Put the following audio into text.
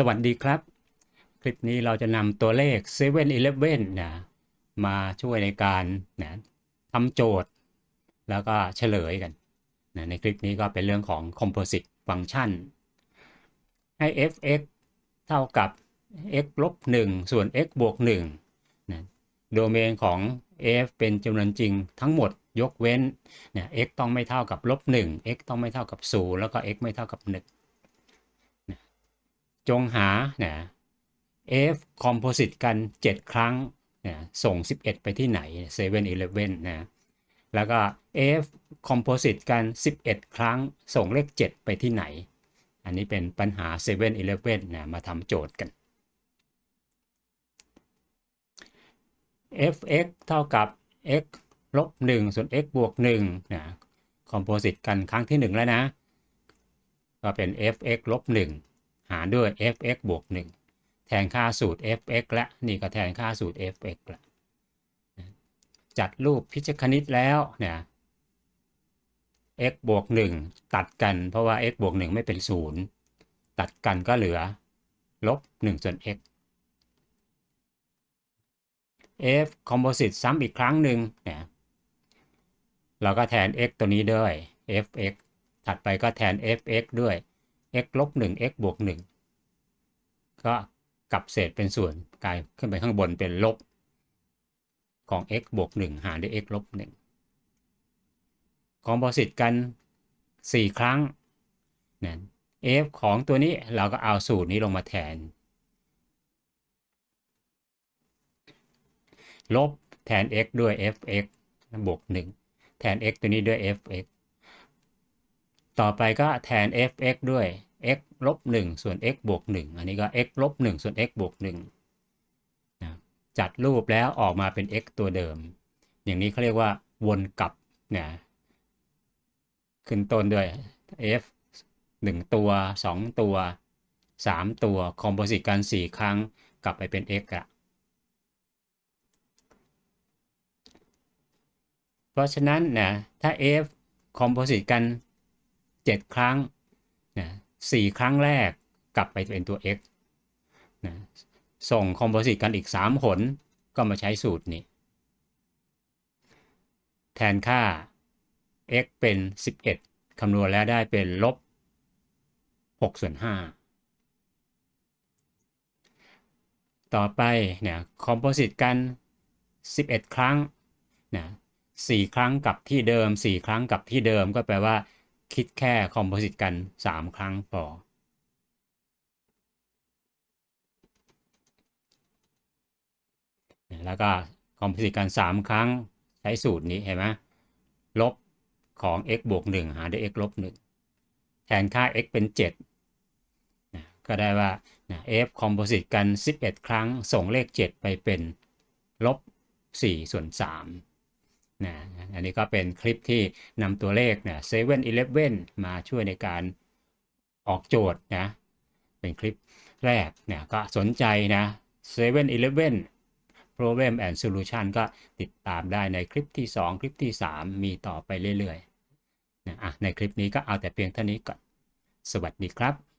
สวัสดีครับ คลิปนี้เราจะนำตัวเลข7 e เ e ่ e อนะมาช่วยในการนะทำโจทย์ แล้วก็เฉลยกันนะในคลิปนี้ก็เป็นเรื่องของ composite function ให้ f(x) เท่ากับ x ลบ1ส่วน x บวก1นะโดเมนของ f เป็นจำนวนจริงทั้งหมดยกเว้นนะ x ต้องไม่เท่ากับลบ1 x ต้องไม่เท่ากับ0แล้วก็ x ไม่เท่ากับ1 จงหาเนะ f composite กัน 7 ครั้งนะส่ง 11 ไปที่ไหน7 e เ e ่ e นะแล้วก็ f composite กัน 11 ครั้ง ส่งเลข 7 ไปที่ไหน อันนี้เป็นปัญหา7 e เ e ่ e นะมาทำโจทย์กัน f(x) เท่ากับ x ลบ1ส่วน x บวก1นะ composite กันครั้งที่ 1 แล้วนะ ก็เป็น f(x) ลบ1 หารด้วย f(x) บวก 1 แทนค่าสูตร f(x) และ นี่ก็แทนค่าสูตร f(x) ละจัดรูปพิจคณิตแล้วเนี่ย x บวก 1 ตัดกันเพราะว่า x บวก 1 ไม่เป็น 0 ตัดกันก็เหลือ ลบ 1 ส่วน x f composite ซ้ำอีกครั้งหนึ่งเนี่ยเราก็แทน x ตัวนี้ด้วย fx ถัดไปก็แทน fx ด้วย x ลบ1 x บวก1ก็กลับเศษเป็นส่วนกลายขึ้นไปข้างบนเป็นลบของ x บวก1หารด้วย x ลบ1คอมโพสิตกัน 4 ครั้งนะ f ของตัวนี้เราก็เอาสูตรนี้ลงมาแทน ลบแทน x ด้วย fx บวก1แทน x ตัวนี้ด้วย fx ต่อไปก็แทน fx ด้วย x ลบ1ส่วน x บวก1อันนี้ก็ x ลบ1ส่วน x บวก1นะจัดรูปแล้วออกมาเป็น x ตัวเดิม อย่างนี้เขาเรียกว่าวนกลับนะขึ้นต้นด้วย f 1 ตัว 2 ตัว 3 ตัวคอมโพสิตกัน 4 ครั้งกลับไปเป็น x อะเพราะฉะนั้นนะถ้า f คอมโพสิตกัน 7 ครั้ง 4 ครั้งแรกกลับไปเป็นตัว x นะส่งคอมโพสิตกันอีก3หนก็มาใช้สูตรนี้ แทนค่า x เป็น 11 คำนวณแล้วได้เป็นลบ6ส่วน5ต่อไปเนี่ยคอมโพสิตกัน 11 ครั้งนะ4ครั้งกับที่เดิม 4 ครั้งกับที่เดิมก็แปลว่า คิดแค่คอมโพสิตกัน 3 ครั้งพอแล้วก็คอมโพสิตกัน 3 ครั้งใช้สูตรนี้เห็นไหมลบของ x บวก 1 หารด้วย x ลบ 1 แทนค่า x เป็น 7 ก็ได้ว่า f คอมโพสิตกัน 11 ครั้งส่งเลข 7 ไปเป็นลบ4ส่วน3 นะอันนี้ก็เป็นคลิปที่นำตัวเลขเนี่ยเซเว่นอีเลฟเว่นมาช่วยในการออกโจทย์นะ เป็นคลิปแรกเนี่ยก็สนใจนะเซเว่นอีเลฟเว่น problem and solution ก็ติดตามได้ในคลิปที่ 2 คลิปที่ 3 มีต่อไปเรื่อยๆนะในคลิปนี้ก็เอาแต่เพียงเท่านี้ก่อน สวัสดีครับ